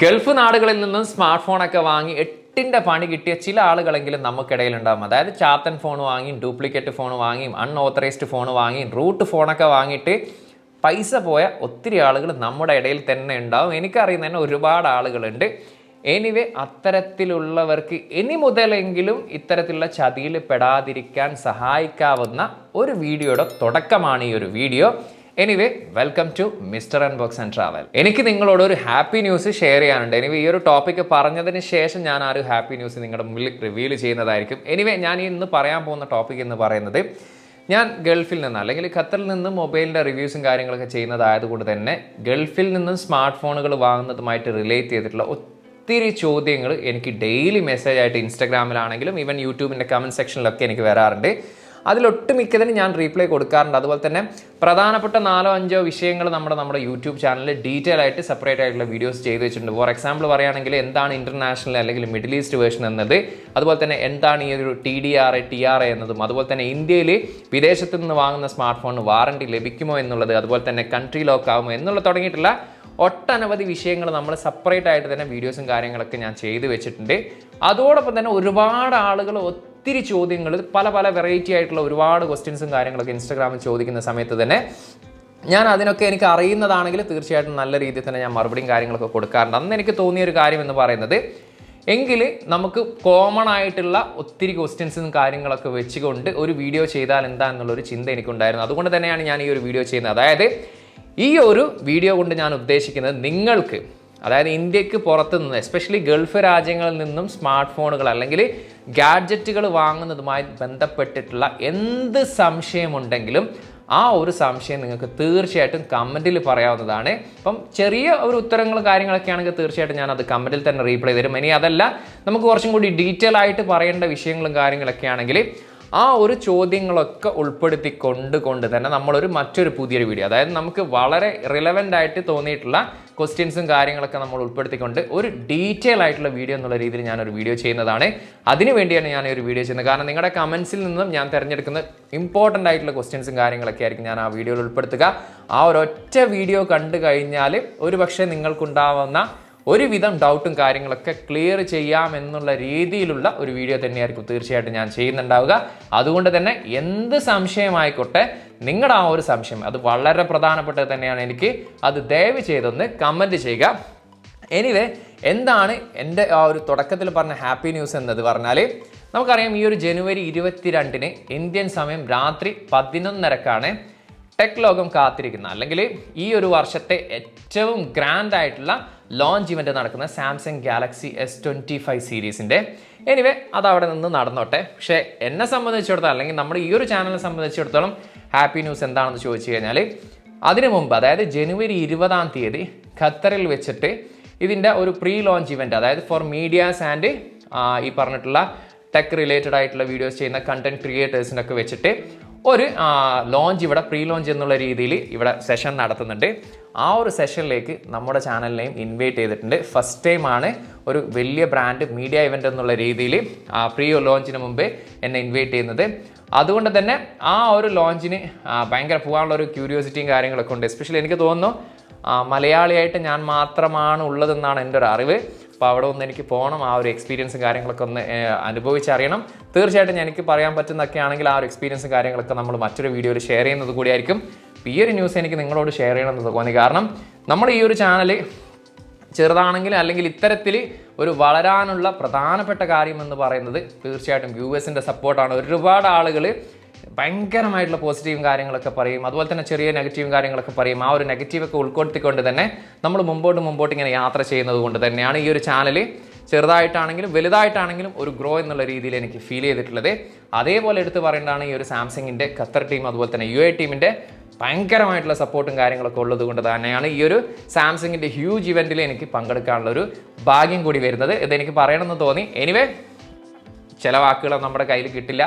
Gulf നാടുകളിൽ നിന്നും smart ഫോണൊക്കെ വാങ്ങി എട്ടിന്റെ പണി കിട്ടിയ ചില ആളുകളെങ്കിലും നമുക്കിടയിൽ ഉണ്ടാകും അതായത് ചാത്തൻ ഫോൺ വാങ്ങിയും ഡ്യൂപ്ലിക്കേറ്റ് ഫോൺ വാങ്ങിയും അൺഓത്തറൈസ്ഡ് ഫോൺ വാങ്ങിയും റൂട്ട് ഫോണൊക്കെ വാങ്ങിയിട്ട് പൈസ പോയ ഒത്തിരി ആളുകൾ നമ്മുടെ ഇടയിൽ തന്നെ ഉണ്ടാവും. എനിക്കറിയുന്ന തന്നെ ഒരുപാട് ആളുകളുണ്ട്. എനിവേ അത്തരത്തിലുള്ളവർക്ക് ഇനി മുതലെങ്കിലും ഇത്തരത്തിലുള്ള ചതിയിൽ പെടാതിരിക്കാൻ സഹായിക്കാവുന്ന ഒരു വീഡിയോയുടെ തുടക്കമാണ് ഈ ഒരു video. Anyway welcome to mister and box and travel എനിക്ക് നിങ്ങളോട് ഒരു ഹാപ്പി ന്യൂസ് ഷെയർ ചെയ്യാനുണ്ട്. എനിവേ ഈ ഒരു ടോപ്പിക്ക് പറഞ്ഞതിന് ശേഷം ഞാൻ ആ ഒരു ഹാപ്പി ന്യൂസ് നിങ്ങളുടെ മുമ്പിൽ റിവീൽ ചെയ്യുന്നതായിരിക്കും. എനിവേ ഞാൻ ഇന്ന് പറയാൻ പോകുന്ന ടോപ്പിക് എന്ന് പറയുന്നത് ഞാൻ ഗൾഫിൽ നിന്ന് അല്ലെങ്കിൽ ഖത്തറിൽ നിന്ന് മൊബൈലിന്റെ റിവ്യൂസും കാര്യങ്ങളൊക്കെ ചെയ്യുന്നതായതുകൊണ്ട് തന്നെ ഗൾഫിൽ നിന്നും സ്മാർട്ട് ഫോണുകൾ വാങ്ങുന്നതുമായിട്ട് റിലേറ്റ് ചെയ്തിട്ടുള്ള ഒത്തിരി ചോദ്യങ്ങൾ എനിക്ക് ഡെയിലി മെസ്സേജ് ആയിട്ട് ഇൻസ്റ്റാഗ്രാമിലാണെങ്കിലും ഈവൻ യൂട്യൂബിന്റെ കമന്റ് സെക്ഷനിലൊക്കെ എനിക്ക് വരാറുണ്ട്. അതിലൊട്ടുമിക്കതിന് ഞാൻ റീപ്ലൈ കൊടുക്കാറുണ്ട്. അതുപോലെ തന്നെ പ്രധാനപ്പെട്ട നാലോ അഞ്ചോ വിഷയങ്ങൾ നമ്മുടെ നമ്മുടെ യൂട്യൂബ് ചാനലിൽ ഡീറ്റെയിൽ ആയിട്ട് സെപ്പറേറ്റ് ആയിട്ടുള്ള വീഡിയോസ് ചെയ്ത് വെച്ചിട്ടുണ്ട്. ഫോർ എക്സാമ്പിൾ പറയുകയാണെങ്കിൽ എന്താണ് ഇന്റർനാഷണൽ അല്ലെങ്കിൽ മിഡിൽ ഈസ്റ്റ് വേർഷൻ എന്നത്. അതുപോലെ തന്നെ എന്താണ് ഈ ഒരു T D R A T R A എന്നതും. അതുപോലെ തന്നെ ഇന്ത്യയിൽ വിദേശത്തു നിന്ന് വാങ്ങുന്ന സ്മാർട്ട് ഫോണിന് വാറണ്ടി ലഭിക്കുമോ എന്നുള്ളത്. അതുപോലെ തന്നെ കൺട്രി ലോക്ക് ആകുമോ എന്നുള്ള തുടങ്ങിയിട്ടുള്ള ഒട്ടനവധി വിഷയങ്ങൾ നമ്മൾ സെപ്പറേറ്റ് ആയിട്ട് തന്നെ വീഡിയോസും കാര്യങ്ങളൊക്കെ ഞാൻ ചെയ്തു വെച്ചിട്ടുണ്ട്. അതോടൊപ്പം തന്നെ ഒരുപാട് ആളുകൾ ഒത്തിരി ചോദ്യങ്ങൾ പല പല വെറൈറ്റി ആയിട്ടുള്ള ഒരുപാട് ക്വസ്റ്റ്യൻസും കാര്യങ്ങളൊക്കെ ഇൻസ്റ്റാഗ്രാമിൽ ചോദിക്കുന്ന സമയത്ത് തന്നെ ഞാൻ അതിനൊക്കെ എനിക്ക് അറിയുന്നതാണെങ്കിൽ തീർച്ചയായിട്ടും നല്ല രീതിയിൽ തന്നെ ഞാൻ മറുപടിയും കാര്യങ്ങളൊക്കെ കൊടുക്കാറുണ്ട്. അന്ന് എനിക്ക് തോന്നിയ ഒരു കാര്യം എന്ന് പറയുന്നത് എങ്കിൽ നമുക്ക് കോമൺ ആയിട്ടുള്ള ഒത്തിരി ക്വസ്റ്റ്യൻസും കാര്യങ്ങളൊക്കെ വെച്ചുകൊണ്ട് ഒരു വീഡിയോ ചെയ്താൽ എന്താ എന്നുള്ളൊരു ചിന്ത എനിക്കുണ്ടായിരുന്നു. അതുകൊണ്ട് തന്നെയാണ് ഞാൻ ഈ ഒരു വീഡിയോ ചെയ്യുന്നത്. അതായത് ഈ ഒരു വീഡിയോ കൊണ്ട് ഞാൻ ഉദ്ദേശിക്കുന്നത് നിങ്ങൾക്ക് അതായത് ഇന്ത്യയ്ക്ക് പുറത്തു നിന്ന് എസ്പെഷ്യലി ഗൾഫ് രാജ്യങ്ങളിൽ നിന്നും സ്മാർട്ട് ഫോണുകൾ അല്ലെങ്കിൽ ഗാഡ്ജറ്റുകൾ വാങ്ങുന്നതുമായി ബന്ധപ്പെട്ടിട്ടുള്ള എന്ത് സംശയമുണ്ടെങ്കിലും ആ ഒരു സംശയം നിങ്ങൾക്ക് തീർച്ചയായിട്ടും കമന്റിൽ പറയാവുന്നതാണ്. അപ്പം ചെറിയ ഒരു ഉത്തരങ്ങളും കാര്യങ്ങളൊക്കെ ആണെങ്കിൽ തീർച്ചയായിട്ടും ഞാൻ അത് കമന്റിൽ തന്നെ റീപ്ലൈ തരും. ഇനി അതല്ല നമുക്ക് കുറച്ചും കൂടി ഡീറ്റെയിൽ ആയിട്ട് പറയേണ്ട വിഷയങ്ങളും കാര്യങ്ങളൊക്കെ ആണെങ്കിൽ ആ ഒരു ചോദ്യങ്ങളൊക്കെ ഉൾപ്പെടുത്തി കൊണ്ട് കൊണ്ട് തന്നെ നമ്മളൊരു മറ്റൊരു പുതിയൊരു വീഡിയോ അതായത് നമുക്ക് വളരെ റിലവന്റ് ആയിട്ട് തോന്നിയിട്ടുള്ള ക്വസ്റ്റ്യൻസും കാര്യങ്ങളൊക്കെ നമ്മൾ ഉൾപ്പെടുത്തിക്കൊണ്ട് ഒരു ഡീറ്റെയിൽ ആയിട്ടുള്ള വീഡിയോ എന്നുള്ള രീതിയിൽ ഞാനൊരു വീഡിയോ ചെയ്യുന്നതാണ്. അതിനു വേണ്ടിയാണ് ഞാൻ ഒരു വീഡിയോ ചെയ്യുന്നത്. കാരണം നിങ്ങളുടെ കമൻസിൽ നിന്നും ഞാൻ തിരഞ്ഞെടുക്കുന്ന ഇമ്പോർട്ടന്റ് ആയിട്ടുള്ള ക്വസ്റ്റ്യൻസും കാര്യങ്ങളൊക്കെ ആയിരിക്കും ഞാൻ ആ വീഡിയോയിൽ ഉൾപ്പെടുത്തുക. ആ ഒരൊറ്റ വീഡിയോ കണ്ടു കഴിഞ്ഞാൽ ഒരു പക്ഷേ നിങ്ങൾക്കുണ്ടാവുന്ന ഒരുവിധം ഡൗട്ടും കാര്യങ്ങളൊക്കെ ക്ലിയർ ചെയ്യാം എന്നുള്ള രീതിയിലുള്ള ഒരു വീഡിയോ തന്നെയായിരിക്കും തീർച്ചയായിട്ടും ഞാൻ ചെയ്യുന്നുണ്ടാവുക. അതുകൊണ്ട് തന്നെ എന്ത് സംശയമായിക്കോട്ടെ നിങ്ങളുടെ ആ ഒരു സംശയം അത് വളരെ പ്രധാനപ്പെട്ടത് തന്നെയാണ് എനിക്ക്. അത് ദയവ് ചെയ്തൊന്ന് കമന്റ് ചെയ്യുക. എനിവേ എന്താണ് എന്റെ ആ ഒരു തുടക്കത്തിൽ പറഞ്ഞ ഹാപ്പി ന്യൂസ് എന്നത് പറഞ്ഞാൽ നമുക്കറിയാം ഈ ഒരു ജനുവരി ഇരുപത്തിരണ്ടിന് ഇന്ത്യൻ സമയം രാത്രി പതിനൊന്നരക്കാണ്. ടെക് ലോകം കാത്തിരിക്കുന്ന. അല്ലെങ്കിൽ ഈ ഒരു വർഷത്തെ ഏറ്റവും ഗ്രാൻഡ് ആയിട്ടുള്ള ലോഞ്ച് ഇവന്റ് നടക്കുന്ന Samsung Galaxy S twenty five സീരീസിന്റെ എനിവേ അത് അവിടെ നിന്ന് നടന്നോട്ടെ. പക്ഷേ എന്നെ സംബന്ധിച്ചിടത്തോളം അല്ലെങ്കിൽ നമ്മുടെ ഈ ഒരു ചാനലിനെ സംബന്ധിച്ചിടത്തോളം ഹാപ്പി ന്യൂസ് എന്താണെന്ന് ചോദിച്ചു കഴിഞ്ഞാൽ അതിനു മുമ്പ് അതായത് ജനുവരി ഇരുപതാം തീയതി ഖത്തറിൽ വെച്ചിട്ട് ഇതിന്റെ ഒരു പ്രീ ലോഞ്ച് ഇവന്റ് അതായത് ഫോർ മീഡിയാസ് ആൻഡ് ഈ പറഞ്ഞിട്ടുള്ള ടെക് റിലേറ്റഡ് ആയിട്ടുള്ള വീഡിയോസ് ചെയ്യുന്ന കണ്ടന്റ് ക്രിയേറ്റേഴ്സിനൊക്കെ വെച്ചിട്ട് ഒരു ലോഞ്ച് ഇവിടെ പ്രീ ലോഞ്ച് എന്നുള്ള രീതിയിൽ ഇവിടെ സെഷൻ നടത്തുന്നുണ്ട്. ആ ഒരു സെഷനിലേക്ക് നമ്മുടെ ചാനലിനെയും ഇൻവൈറ്റ് ചെയ്തിട്ടുണ്ട്. ഫസ്റ്റ് ടൈം ആണ് ഒരു വലിയ ബ്രാൻഡ് മീഡിയ ഇവന്റ് എന്നുള്ള രീതിയിൽ ആ പ്രീ ലോഞ്ചിന് മുമ്പേ എന്നെ ഇൻവൈറ്റ് ചെയ്യുന്നത്. അതുകൊണ്ട് തന്നെ ആ ഒരു ലോഞ്ചിന് ഭയങ്കര പോകാനുള്ള ഒരു ക്യൂരിയോസിറ്റിയും കാര്യങ്ങളൊക്കെ ഉണ്ട്. എസ്പെഷ്യലി എനിക്ക് തോന്നുന്നു മലയാളിയായിട്ട് ഞാൻ മാത്രമാണ് ഉള്ളതെന്നാണ് എന്റെ ഒരു അറിവ്. അപ്പോൾ അവിടെ ഒന്ന് എനിക്ക് പോകണം ആ ഒരു എക്സ്പീരിയൻസും കാര്യങ്ങളൊക്കെ ഒന്ന് അനുഭവിച്ചറിയണം. തീർച്ചയായിട്ടും എനിക്ക് പറയാൻ പറ്റുന്നൊക്കെ ആണെങ്കിൽ ആ ഒരു എക്സ്പീരിയൻസും കാര്യങ്ങളൊക്കെ നമ്മൾ മറ്റൊരു വീഡിയോയിൽ ഷെയർ ചെയ്യുന്നത് കൂടിയായിരിക്കും. ഈ ഒരു ന്യൂസ് എനിക്ക് നിങ്ങളോട് ഷെയർ ചെയ്യണമെന്ന് തോന്നി കാരണം നമ്മൾ ഈ ഒരു ചാനൽ ചെറുതാണെങ്കിൽ അല്ലെങ്കിൽ ഇത്തരത്തിൽ ഒരു വളരാനുള്ള പ്രധാനപ്പെട്ട കാര്യം എന്ന് പറയുന്നത് തീർച്ചയായിട്ടും യു എസിന്റെ സപ്പോർട്ടാണ് ഒരുപാട് ആളുകൾ ഭയങ്കരമായിട്ടുള്ള പോസിറ്റീവും കാര്യങ്ങളൊക്കെ പറയും. അതുപോലെ തന്നെ ചെറിയ നെഗറ്റീവും കാര്യങ്ങളൊക്കെ പറയും. ആ ഒരു നെഗറ്റീവൊക്കെ ഉൾക്കൊടുത്തിക്കൊണ്ട് തന്നെ നമ്മൾ മുമ്പോട്ട് മുമ്പോട്ട് ഇങ്ങനെ യാത്ര ചെയ്യുന്നത് കൊണ്ട് തന്നെയാണ് ഈ ഒരു ചാനൽ ചെറുതായിട്ടാണെങ്കിലും വലുതായിട്ടാണെങ്കിലും ഒരു ഗ്രോ എന്നുള്ള രീതിയിൽ എനിക്ക് ഫീൽ ചെയ്തിട്ടുള്ളത്. അതേപോലെ എടുത്ത് പറയേണ്ടതാണ് ഈ ഒരു സാംസങ്ങിന്റെ ഖത്തർ ടീം അതുപോലെ തന്നെ യു എ ടീമിന്റെ ഭയങ്കരമായിട്ടുള്ള സപ്പോർട്ടും കാര്യങ്ങളൊക്കെ ഉള്ളത് കൊണ്ട് തന്നെയാണ് ഈ ഒരു സാംസങ്ങിന്റെ ഹ്യൂജ് ഇവന്റിൽ എനിക്ക് പങ്കെടുക്കാനുള്ള ഒരു ഭാഗ്യം കൂടി വരുന്നത്. ഇതെനിക്ക് പറയണമെന്ന് തോന്നി. എനിവേ ചില വാക്കുകൾ നമ്മുടെ കയ്യിൽ കിട്ടില്ല.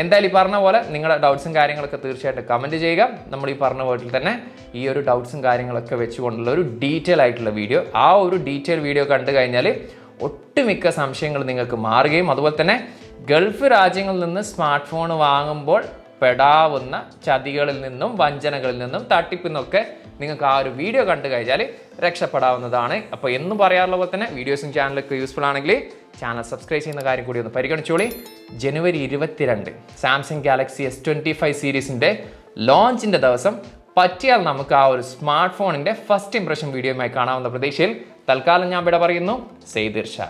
എന്തായാലും ഈ പറഞ്ഞ പോലെ നിങ്ങളുടെ ഡൗട്ട്സും കാര്യങ്ങളൊക്കെ തീർച്ചയായിട്ടും കമന്റ് ചെയ്യുക. നമ്മൾ ഈ പറഞ്ഞ വീട്ടിൽ തന്നെ ഈ ഒരു ഡൗട്ട്സും കാര്യങ്ങളൊക്കെ വെച്ചുകൊണ്ടുള്ള ഒരു ഡീറ്റെയിൽ ആയിട്ടുള്ള വീഡിയോ ആ ഒരു ഡീറ്റെയിൽ വീഡിയോ കണ്ടു കഴിഞ്ഞാൽ ഒട്ടുമിക്ക സംശയങ്ങൾ നിങ്ങൾക്ക് മാറുകയും അതുപോലെ തന്നെ ഗൾഫ് രാജ്യങ്ങളിൽ നിന്ന് സ്മാർട്ട് ഫോൺ വാങ്ങുമ്പോൾ പെടാവുന്ന ചതികളിൽ നിന്നും വഞ്ചനകളിൽ നിന്നും തട്ടിപ്പിൽ നിന്നൊക്കെ നിങ്ങൾക്ക് ആ ഒരു വീഡിയോ കണ്ടു കഴിഞ്ഞാൽ രക്ഷപ്പെടാവുന്നതാണ്. അപ്പോൾ എന്നും പറയാറുള്ള പോലെ തന്നെ വീഡിയോസും ചാനലൊക്കെ യൂസ്ഫുൾ ആണെങ്കിൽ ചാനൽ സബ്സ്ക്രൈബ് ചെയ്യുന്ന കാര്യം കൂടി ഒന്ന് പരിഗണിച്ചോളി. ജനുവരി ഇരുപത്തിരണ്ട് Samsung Galaxy S twenty five സീരീസിന്റെ ലോഞ്ചിന്റെ ദിവസം പറ്റിയാൽ നമുക്ക് ആ ഒരു സ്മാർട്ട് ഫോണിന്റെ ഫസ്റ്റ് ഇംപ്രഷൻ വീഡിയോയുമായി കാണാവുന്ന പ്രതീക്ഷയിൽ തൽക്കാലം ഞാൻ ഇവിടെ പറയുന്നു. സെയ്ദിർ ഷാ